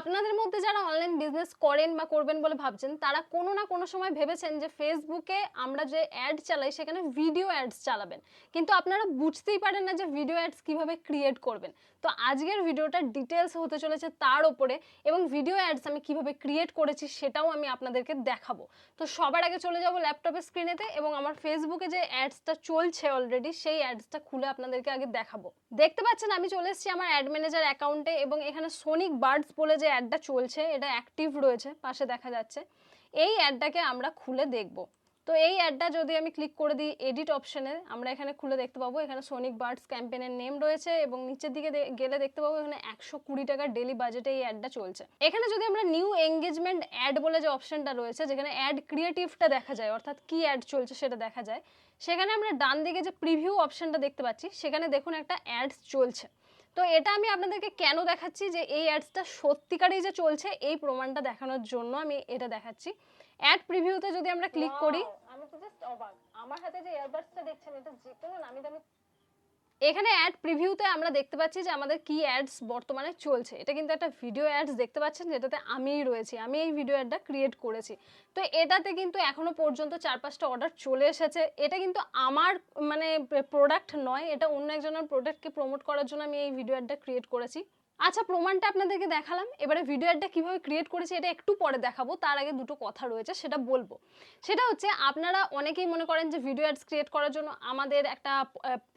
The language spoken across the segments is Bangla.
আপনাদের মধ্যে যারা অনলাইন বিজনেস করেন বা করবেন বলে ভাবছেন, তারা কোনো না কোনো সময় ভেবেছেন যে ফেসবুকে আমরা যে অ্যাড চালাই, সেখানে ভিডিও অ্যাডস চালাবেন। কিন্তু আপনারা বুঝতেই পারেন না যে ভিডিও অ্যাডস কীভাবে ক্রিয়েট করবেন। তো আজকের ভিডিওটা ডিটেলস হতে চলেছে তার ওপরে এবং ভিডিও অ্যাডস আমি কীভাবে ক্রিয়েট করেছি সেটাও আমি আপনাদেরকে দেখাবো। তো সবার আগে চলে যাব ল্যাপটপের স্ক্রিনেতে এবং আমার ফেসবুকে যে অ্যাডসটা চলছে অলরেডি সেই অ্যাডসটা খুলে আপনাদেরকে আগে দেখাবো। দেখতে পাচ্ছেন আমি চলে এসেছি আমার অ্যাড ম্যানেজার অ্যাকাউন্টে এবং এখানে সোনিক বার্ডস বলে যে অ্যাডটা চলছে, এটা অ্যাক্টিভ রয়েছে, পাশে দেখা যাচ্ছে। এই অ্যাডটাকে আমরা খুলে দেখব। তো এই অ্যাডটা যদি আমি ক্লিক করে দিই এডিট অপশনে আমরা এখানে খুলে দেখতে পাবো, এখানে সোনিক বার্ডস ক্যাম্পেনের নেম রয়েছে এবং নিচের দিকে গেলে দেখতে পাবো এখানে একশো কুড়ি টাকার ডেলি বাজেটে এই অ্যাডটা চলছে। এখানে যদি আমরা নিউ এঙ্গেজমেন্ট অ্যাড বলে যে অপশনটা রয়েছে, যেখানে অ্যাড ক্রিয়েটিভটা দেখা যায়, অর্থাৎ কি অ্যাড চলছে সেটা দেখা যায়, সেখানে আমরা ডান দিকে যে প্রিভিউ অপশনটা দেখতে পাচ্ছি, সেখানে দেখুন একটা অ্যাডস চলছে। তো এটা আমি আপনাদেরকে কেন দেখাচ্ছি যে এই অ্যাডসটা সত্যিকারেই যে চলছে, এই প্রমাণটা দেখানোর জন্য আমি এটা দেখাচ্ছি। অ্যাড প্রিভিউতে যদি আমরা ক্লিক করি আমি তো জাস্ট অবাক। আমার হাতে যে এয়ারবাডসটা দেখছেন, এটা যে কোনো নামি দামি এখানে অ্যাড প্রিভিউতে আমরা দেখতে পাচ্ছি যে আমাদের কি অ্যাডস বর্তমানে চলছে। এটা কিন্তু একটা ভিডিও অ্যাডস দেখতে পাচ্ছেন, যেটাতে আমিই রয়েছি। আমি এই ভিডিও অ্যাডটা ক্রিয়েট করেছি। তো এটাতে কিন্তু এখনও পর্যন্ত চার পাঁচটা অর্ডার চলে এসেছে। এটা কিন্তু আমার মানে প্রোডাক্ট নয়, এটা অন্য একজনের প্রোডাক্টকে প্রমোট করার জন্য আমি এই ভিডিও অ্যাডটা ক্রিয়েট করেছি। আচ্ছা প্রমাণটা আপনাদেরকে দেখালাম। এবারে ভিডিও অ্যাডটা কীভাবে ক্রিয়েট করেছি এটা একটু পরে দেখাবো। তার আগে দুটো কথা রয়েছে সেটা বলব। সেটা হচ্ছে আপনারা অনেকেই মনে করেন যে ভিডিও অ্যাডস ক্রিয়েট করার জন্য আমাদের একটা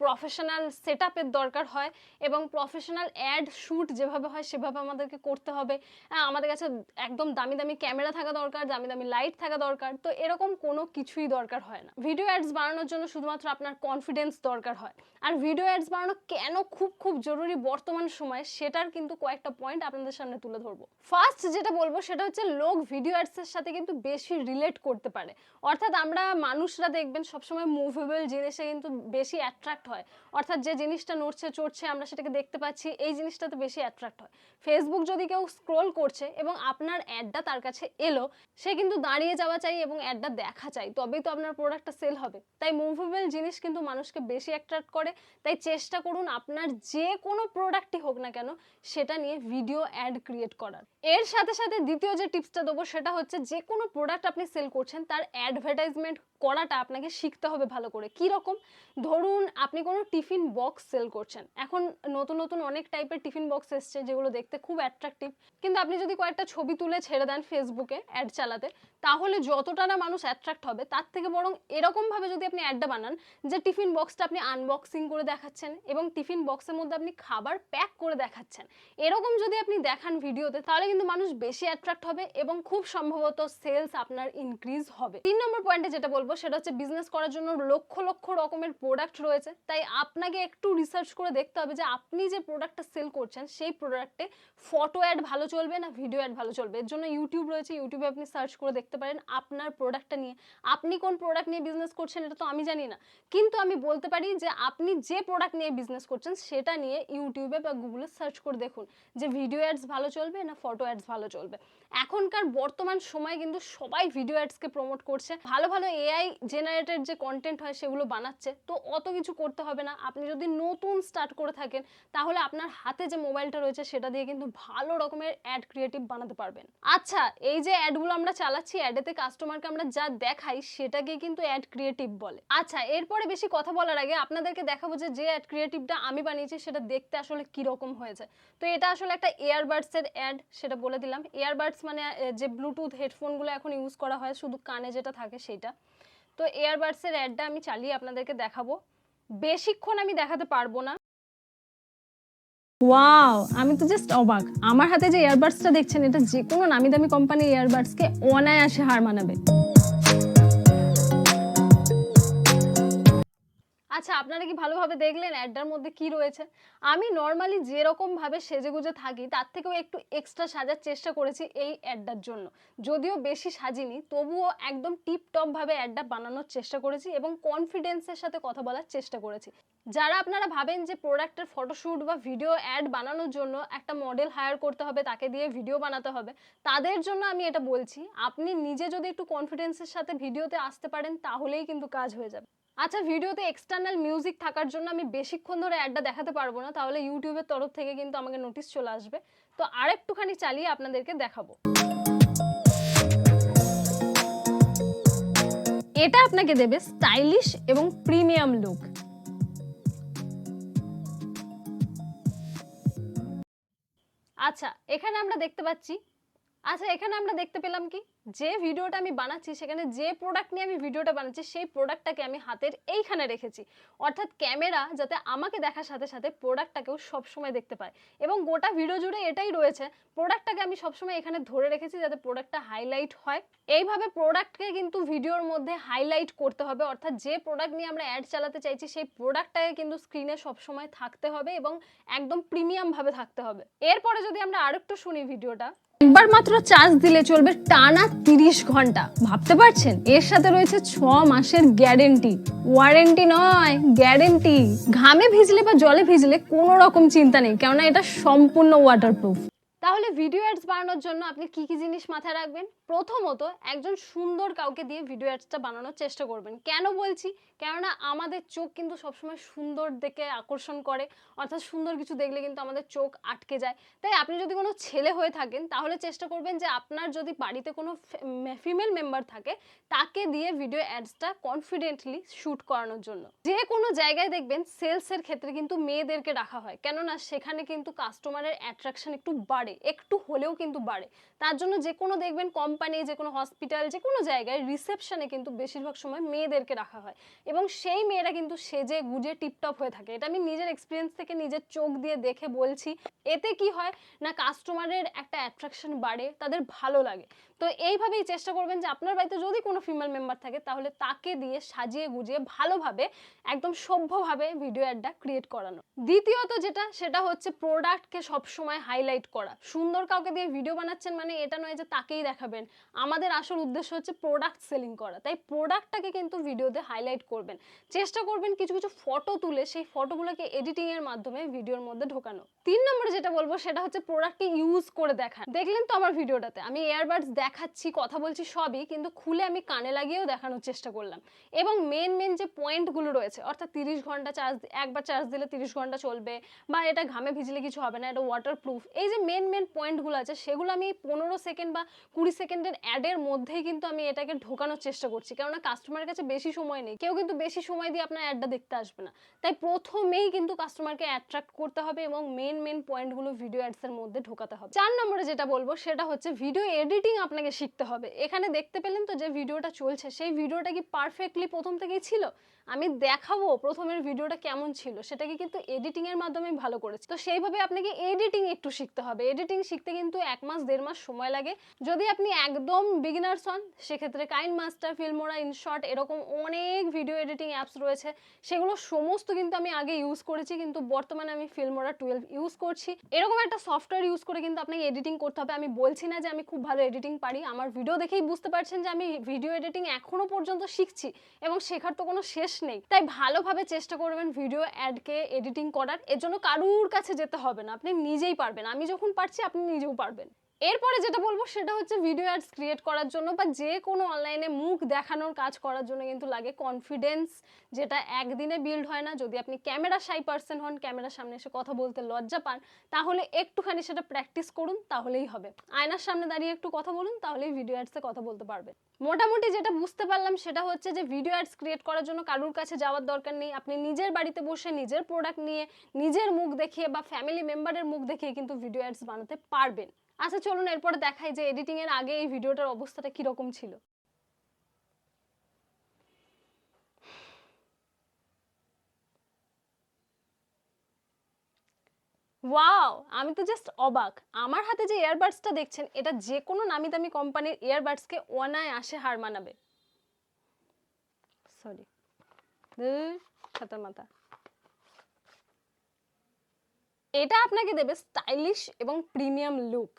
প্রফেশনাল সেট দরকার হয় এবং প্রফেশনাল অ্যাড শ্যুট যেভাবে হয় সেভাবে আমাদেরকে করতে হবে। হ্যাঁ, আমাদের কাছে একদম দামি দামি ক্যামেরা থাকা দরকার দামি দামি লাইট থাকা দরকার। তো এরকম কোনো কিছুই দরকার হয় না। ভিডিও অ্যাডস বানানোর জন্য শুধুমাত্র আপনার কনফিডেন্স দরকার হয়। আর ভিডিও অ্যাডস বানানো কেন খুব খুব জরুরি বর্তমান সময়ে সেটার কিন্তু কয়েকটা পয়েন্ট আপনাদের সামনে তুলে ধরবো। ফার্স্ট যেটা বলব সেটা হচ্ছে লোক ভিডিও অ্যাডসের সাথে কিন্তু বেশি রিলেট করতে পারে। অর্থাৎ আমরা মানুষরা দেখবেন সবসময় মুভেবল জিনিসে কিন্তু বেশি অ্যাট্রাক্ট হয়। অর্থাৎ যে জিনিসটা নড়ছে, চড়ছে আমরা সেটাকে দেখতে পাচ্ছি, এই জিনিসটাতে বেশি অ্যাট্রাক্ট হয়। ফেসবুক যদি কেউ স্ক্রোল করছে এবং আপনার অ্যাডটা তার কাছে এলো, সে কিন্তু দাঁড়িয়ে যাওয়া চাই এবং অ্যাডটা দেখা চাই, তবেই তো আপনার প্রোডাক্টটা সেল হবে। তাই মুভেবল জিনিস কিন্তু মানুষকে বেশি অ্যাট্রাক্ট করে। তাই চেষ্টা করুন আপনার যে কোনো প্রোডাক্টই হোক না কেন সেটা নিয়ে ভিডিও অ্যাড ক্রিয়েট করার। এর সাথে সাথে দ্বিতীয় যে টিপসটা দেবো, সেটা হচ্ছে যে কোনো প্রোডাক্ট আপনি সেল করছেন, তার অ্যাডভার্টাইজমেন্ট করাটা আপনাকে শিখতে হবে ভালো করে। কি রকম? ধরুন আপনি কোনো টিফিন বক্স সেল করছেন। এখন নতুন নতুন অনেক টাইপের টিফিন বক্স এসছে যেগুলো দেখতে খুব অ্যাট্রাকটিভ কিন্তু আপনি যদি কয়েকটা ছবি তুলে ছেড়ে দেন ফেসবুকে অ্যাড চালাতে, তাহলে যতটা না মানুষ অ্যাট্রাক্ট হবে, তার থেকে বরং এরকমভাবে যদি আপনি অ্যাডটা বানান যে টিফিন বক্সটা আপনি আনবক্সিং করে দেখাচ্ছেন এবং টিফিন বক্সের মধ্যে আপনি খাবার প্যাক করে দেখাচ্ছেন এরকম যদি আপনি দেখান ভিডিওতে, তাহলে কিন্তু মানুষ বেশি অ্যাট্রাক্ট হবে এবং খুব সম্ভবত সেলস আপনার ইনক্রিজ হবে। তিন নম্বর পয়েন্টে যেটা বলব, সেটা হচ্ছে বিজনেস করার জন্য লক্ষ লক্ষ রকমের প্রোডাক্ট রয়েছে। তাই আপনাকে একটু রিসার্চ করে দেখতে হবে যে আপনি যে প্রোডাক্টটা সেল করছেন, সেই প্রোডাক্টে ফটো অ্যাড ভালো চলবে না ভিডিও অ্যাড ভালো চলবে? এর জন্য ইউটিউব রয়েছে ইউটিউবে আপনি সার্চ করে দেখতে পারেন আপনার প্রোডাক্টটা নিয়ে। আপনি কোন প্রোডাক্ট নিয়ে বিজনেস করছেন এটা তো আমি জানি না। কিন্তু আমি বলতে পারি যে আপনি যে প্রোডাক্ট নিয়ে বিজনেস করছেন, সেটা নিয়ে ইউটিউবে বা গুগলে সার্চ করে দেখুন, যে ভিডিও অ্যাডস ভালো চলবে না ফটো অ্যাডস ভালো চলবে। এখনকার বর্তমান সময় কিন্তু সবাই ভিডিও অ্যাডসকে প্রমোট করছে। ভালো ভালো এআই জেনারেটেড যে কন্টেন্ট হয় সেগুলো বানাচ্ছে, তো অত কিছু করতে হবে না। আপনি যদি নতুন স্টার্ট করে থাকেন, তাহলে আপনার হাতে যে মোবাইলটা রয়েছে, সেটা দিয়ে কিন্তু ভালো রকমের অ্যাড ক্রিয়েটিভ বানাতে পারবেন। আচ্ছা এই যে অ্যাডগুলো আমরা চালাচ্ছি অ্যাডেতে কাস্টমারকে আমরা যা দেখাই, সেটাকে কিন্তু অ্যাড ক্রিয়েটিভ বলে। আচ্ছা এরপরে বেশি কথা বলার আগে আপনাদেরকে দেখাবো যে যে অ্যাড ক্রিয়েটিভটা আমি বানিয়েছি, সেটা দেখতে আসলে কীরকম হয়েছে। তো এটা আসলে একটা এয়ারবাডসের অ্যাড সেটা বলে দিলাম। এয়ারবাডস মানে যে ব্লুটুথ হেডফোনগুলো এখন ইউজ করা হয়, শুধু কানে যেটা থাকে সেটা তো এয়ারবাডসের অ্যাডটা আমি চালিয়ে আপনাদেরকে দেখাবো। বেশিক্ষণ আমি দেখাতে পারব না। ওয়াও আমি তো জাস্ট অবাক। আমার হাতে যে ইয়ারবাডসটা দেখছেন, এটা যে কোনো নামি দামি কোম্পানির ইয়ারবাডসকে অনায়াসে হার মানাবে। আচ্ছা আপনারা কি ভালোভাবে দেখলেন অ্যাডটার মধ্যে কি রয়েছে? আমি নর্মালি যেরকম ভাবে সেজেগুজে থাকি, তার থেকেও একটু এক্সট্রা সাজার চেষ্টা করেছি এই অ্যাডটার জন্য। যদিও বেশি সাজিনি, তবুও একদম টিপ টপ ভাবে অ্যাডটা বানানোর চেষ্টা করেছি এবং কনফিডেন্সের সাথে কথা বলার চেষ্টা করেছি। যারা আপনারা ভাবেন যে প্রোডাক্টের ফটোশ্যুট বা ভিডিও অ্যাড বানানোর জন্য একটা মডেল হায়ার করতে হবে, তাকে দিয়ে ভিডিও বানাতে হবে, তাদের জন্য আমি এটা বলছি, আপনি নিজে যদি একটু কনফিডেন্সের সাথে ভিডিওতে আসতে পারেন, তাহলেই কিন্তু কাজ হয়ে যাবে। আচ্ছা ভিডিওতে এক্সটার্নাল মিউজিক থাকার জন্য আমি বেশিক্ষণ ধরে অ্যাডটা দেখাতে পারব না, তাহলে ইউটিউবের তরফ থেকে কিন্তু আমাকে নোটিশ চলে আসবে। তো আরেকটুখানি চালিয়ে আপনাদেরকে দেখাবো। এটা আপনাকে দেবে স্টাইলিশ এবং প্রিমিয়াম লুক আচ্ছা এখানে আমরা দেখতে পাচ্ছি আচ্ছা এখানে আমরা দেখতে পেলাম কি? যে ভিডিওটা আমি বানাচ্ছি, সেখানে যে প্রোডাক্ট নিয়ে আমি ভিডিওটা বানাচ্ছি, সেই প্রোডাক্টটাকে আমি হাতের এইখানে রেখেছি। অর্থাৎ ক্যামেরা যাতে আমাকে দেখার সাথে সাথে প্রোডাক্টটাকেও সবসময় দেখতে পায়। এবং গোটা ভিডিও জুড়ে এটাই রয়েছে প্রোডাক্টটাকে আমি সবসময় এখানে ধরে রেখেছি যাতে প্রোডাক্টটা হাইলাইট হয়। এইভাবে প্রোডাক্টকে কিন্তু ভিডিওর মধ্যে হাইলাইট করতে হবে, অর্থাৎ যে প্রোডাক্ট নিয়ে আমরা অ্যাড চালাতে চাইছি, সেই প্রোডাক্টটাকে কিন্তু স্ক্রিনে সবসময় থাকতে হবে এবং একদম প্রিমিয়ামভাবে থাকতে হবে। এরপরে যদি আমরা আরেকটু শুনি ভিডিওটা একবার মাত্র চার্জ দিলে চলবে টানা তিরিশ ঘণ্টা। ভাবতে পারছেন? এর সাথে রয়েছে ছ মাসের গ্যারেন্টি। ওয়ারেন্টি নয়, গ্যারেন্টি। ঘামে ভিজলে বা জলে ভিজলে কোনো রকম চিন্তা নেই, কেননা এটা সম্পূর্ণ ওয়াটারপ্রুফ তাহলে ভিডিও অ্যাডস বানানোর জন্য আপনি কি কি জিনিস মাথায় রাখবেন? প্রথমত একজন সুন্দর কাউকে দিয়ে ভিডিও অ্যাডসটা বানানোর চেষ্টা করবেন। কেন বলছি? কেননা আমাদের চোখ কিন্তু সবসময় সুন্দর দেখে আকর্ষণ করে, অর্থাৎ সুন্দর কিছু দেখলে কিন্তু আমাদের চোখ আটকে যায়। তাই আপনি যদি কোনো ছেলে হয়ে থাকেন, তাহলে চেষ্টা করবেন যে আপনার যদি বাড়িতে কোনো ফিমেল মেম্বার থাকে, তাকে দিয়ে ভিডিও অ্যাডসটা কনফিডেন্টলি শ্যুট করানোর জন্য। যে কোনো জায়গায় দেখবেন সেলসের ক্ষেত্রে কিন্তু মেয়েদেরকে রাখা হয়। কেননা সেখানে কিন্তু কাস্টমারের অ্যাট্রাকশন একটু বাড়ে, একটু হলেও কিন্তু বাড়ে। তার জন্য যে কোনো দেখবেন কোম্পানি যে কোনো হসপিটাল যে কোনো জায়গায় রিসেপশনে কিন্তু বেশিরভাগ সময় মেয়েদেরকে রাখা হয়। এবং সেই মেয়েরা কিন্তু সেজে গুজে টিপটপ হয়ে থাকে। এটা আমি নিজের এক্সপিরিয়েন্স থেকে নিজের চোখ দিয়ে দেখে বলছি। এতে কি হয় না কাস্টমারের একটা অ্যাট্রাকশন বাড়ে, তাদের ভালো লাগে। তো এইভাবেই চেষ্টা করবেন যে আপনার বাড়িতে যদি কোনো ফিমেল মেম্বার থাকে, তাহলে তাকে দিয়ে সাজিয়ে গুজিয়ে ভালোভাবে, একদম সভ্যভাবে ভিডিও অ্যাডটা ক্রিয়েট করানো। দ্বিতীয়ত যেটা, সেটা হচ্ছে প্রোডাক্টকে সবসময় হাইলাইট করা। সুন্দর কাউকে দিয়ে ভিডিও বানাচ্ছেন মানে এটা নয় যে তাকেই দেখাবেন। আমাদের আসল উদ্দেশ্য হচ্ছে প্রোডাক্ট সেলিং করা। তাই প্রোডাক্টটাকে কিন্তু ভিডিওতে হাইলাইট করবেন। চেষ্টা করবেন কিছু কিছু ফটো তুলে সেই ফটোগুলোকে এডিটিং এর মাধ্যমে ভিডিওর মধ্যে ঢোকানো। তিন নম্বরে যেটা বলব সেটা হচ্ছে প্রোডাক্টকে ইউজ করে দেখান। দেখলেন তো আমার ভিডিওটাতে আমি এয়ারবাডস দেখাচ্ছি, কথা বলছি সবই, কিন্তু খুলে আমি কানে লাগিয়েও দেখানোর চেষ্টা করলাম। এবং মেন মেন যে পয়েন্টগুলো রয়েছে, অর্থাৎ তিরিশ ঘণ্টা চার্জ একবার চার্জ দিলে তিরিশ ঘণ্টা চলবে, বা এটা ঘামে ভিজলে কিছু হবে না, এটা ওয়াটার প্রুফ এই যে মেন মেন পয়েন্টগুলো আছে, সেগুলো আমি পনেরো সেকেন্ড বা কুড়ি সেকেন্ডের অ্যাডের মধ্যেই কিন্তু আমি এটাকে ঢোকানোর চেষ্টা করছি। কেননা কাস্টমারের কাছে বেশি সময় নেই। কেউ কিন্তু বেশি সময় দিয়ে আপনার অ্যাডটা দেখতে আসবে না। তাই প্রথমেই কিন্তু কাস্টমারকে অ্যাট্রাক্ট করতে হবে এবং মেন মেন পয়েন্টগুলো ভিডিও অ্যাডসের মধ্যে ঢোকাতে হবে। চার নম্বরে যেটা বলব, সেটা হচ্ছে ভিডিও এডিটিং আপনাকে শিখতে হবে। এখানে দেখতে পেলেন তো যে ভিডিওটা চলছে। সেই ভিডিওটা কি পারফেক্টলি প্রথম থেকেই ছিল? আমি দেখাবো প্রথমের ভিডিওটা কেমন ছিল। সেটাকে কিন্তু এডিটিং এর মাধ্যমে ভালো করেছি। তো সেইভাবে আপনাকে এডিটিং একটু শিখতে হবে। এডিটিং শিখতে কিন্তু এক মাস, দেড় মাস সময় লাগে। যদি আপনি একদম বিগিনার্স হন, সেক্ষেত্রে কাইন মাস্টার ফিল্মোরা ইনশর্ট এরকম অনেক ভিডিও এডিটিং অ্যাপস রয়েছে। সেগুলো সমস্ত কিন্তু আমি আগে ইউজ করেছি, কিন্তু বর্তমানে আমি ফিল্মোরা টুয়েলভ ইউজ করছি। এরকম একটা সফটওয়্যার ইউজ করে কিন্তু আপনাকে এডিটিং করতে হবে। আমি বলছি না যে আমি খুব ভালো এডিটিং পারি। আমার ভিডিও দেখেই বুঝতে পারছেন যে আমি ভিডিও এডিটিং এখনও পর্যন্ত শিখছি এবং শেখার তো কোনো শেষ নেই। তাই ভালোভাবে চেষ্টা করবেন ভিডিও অ্যাডকে এডিটিং করার। এর জন্য কারুর কাছে যেতে হবে না। আপনি নিজেই পারবেন। আমি যখন পারছি, আপনি নিজেও পারবেন। এরপরে যেটা বলব সেটা হচ্ছে ভিডিও অ্যাডস ক্রিয়েট করার জন্য বা যে কোনো অনলাইনে মুখ দেখানোর কাজ করার জন্য কিন্তু লাগে কনফিডেন্স যেটা একদিনে বিল্ড হয় না। যদি আপনি ক্যামেরা সাই পার্সন হন ক্যামেরার সামনে এসে কথা বলতে লজ্জা পান, তাহলে একটুখানি সেটা প্র্যাকটিস করুন, তাহলেই হবে। আয়নার সামনে দাঁড়িয়ে একটু কথা বলুন, তাহলেই ভিডিও অ্যাডসে কথা বলতে পারবে মোটামুটি যেটা বুঝতে পারলাম সেটা হচ্ছে যে ভিডিও অ্যাডস ক্রিয়েট করার জন্য কারুর কাছে যাওয়ার দরকার নেই। আপনি নিজের বাড়িতে বসে নিজের প্রোডাক্ট নিয়ে, নিজের মুখ দেখিয়ে বা ফ্যামিলি মেম্বারের মুখ দেখিয়ে কিন্তু ভিডিও অ্যাডস বানাতে পারবেন। আচ্ছা চলুন এরপরে দেখাই যে এডিটিং এর আগে এই ভিডিওটার অবস্থাটা কীরকম ছিল। ওয়াও, আমি তো জাস্ট অবাক। আমার হাতে যে ইয়ারবাডসটা দেখছেন, এটা যে কোনো নামি দামি কোম্পানির ইয়ারবাডসকে অনায়াসে হার মানাবে। সরি খাতার মাথা। এটা আপনাকে দেবে স্টাইলিশ এবং প্রিমিয়াম লুক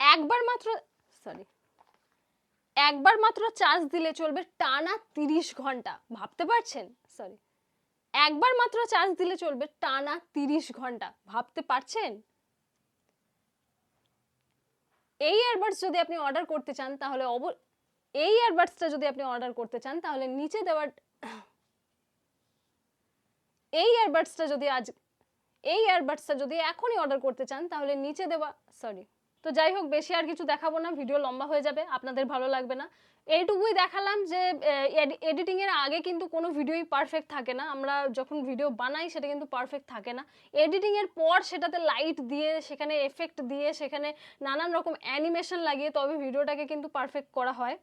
একবার মাত্র সরি একবার মাত্র চার্জ দিলে চলবে টানা তিরিশ ঘণ্টা। ভাবতে পারছেন? সরি একবার মাত্র চার্জ দিলে চলবে টানা তিরিশ ঘণ্টা। ভাবতে পারছেন? এই ইয়ারবাডস যদি আপনি অর্ডার করতে চান, তাহলে এই ইয়ারবাডসটা যদি আপনি অর্ডার করতে চান, তাহলে নিচে দেওয়ার এই ইয়ারবাডসটা যদি আজ, এই ইয়ারবাডসটা যদি এখনই অর্ডার করতে চান, তাহলে নিচে দেওয়া সরি তো যাই হোক, বেশি আর কিছু দেখাবো না ভিডিও লম্বা হয়ে যাবে, আপনাদের ভালো লাগবে না। এইটুকুই দেখালাম যে এডিটিং এর আগে কিন্তু কোনো ভিডিওই পারফেক্ট থাকে না। আমরা যখন ভিডিও বানাই, সেটা কিন্তু পারফেক্ট থাকে না। এডিটিং এর পর সেটাতে লাইট দিয়ে, সেখানে এফেক্ট দিয়ে, সেখানে নানান রকম অ্যানিমেশন লাগিয়ে, তবে ভিডিওটাকে কিন্তু পারফেক্ট করা হয়।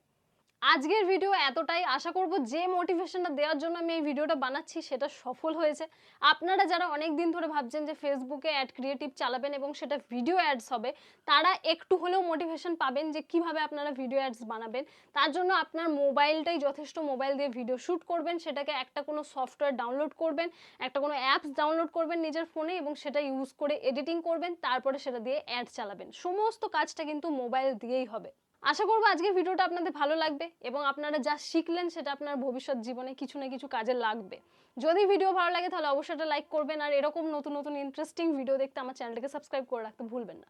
আজকের ভিডিও এতটাই। আশা করব যে মোটিভেশনটা দেওয়ার জন্য আমি এই ভিডিওটা বানাচ্ছি, সেটা সফল হয়েছে। আপনারা যারা অনেক দিন ধরে ভাবছেন যে ফেসবুকে অ্যাড ক্রিয়েটিভ চালাবেন এবং সেটা ভিডিও অ্যাডস হবে, তারা একটু হলেও মোটিভেশন পাবেন যে কীভাবে আপনারা ভিডিও অ্যাডস বানাবেন। তার জন্য আপনার মোবাইলটাই যথেষ্ট মোবাইল দিয়ে ভিডিও শ্যুট করবেন, সেটাকে একটা কোনো সফটওয়্যার ডাউনলোড করবেন, একটা কোনো অ্যাপস ডাউনলোড করবেন নিজের ফোনে এবং সেটা ইউজ করে এডিটিং করবেন, তারপরে সেটা দিয়ে অ্যাড চালাবেন। সমস্ত কাজটা কিন্তু মোবাইল দিয়েই হবে। আশা করব আজকে ভিডিওটা আপনাদের ভালো লাগবে এবং আপনারা যা শিখলেন সেটা আপনার ভবিষ্যৎ জীবনে কিছু না কিছু কাজে লাগবে। যদি ভিডিও ভালো লাগে তাহলে অবশ্যই লাইক করবেন আর এরকম নতুন নতুন ইন্টারেস্টিং ভিডিও দেখতে আমার চ্যানেলটাকে সাবস্ক্রাইব করে রাখতে ভুলবেন না।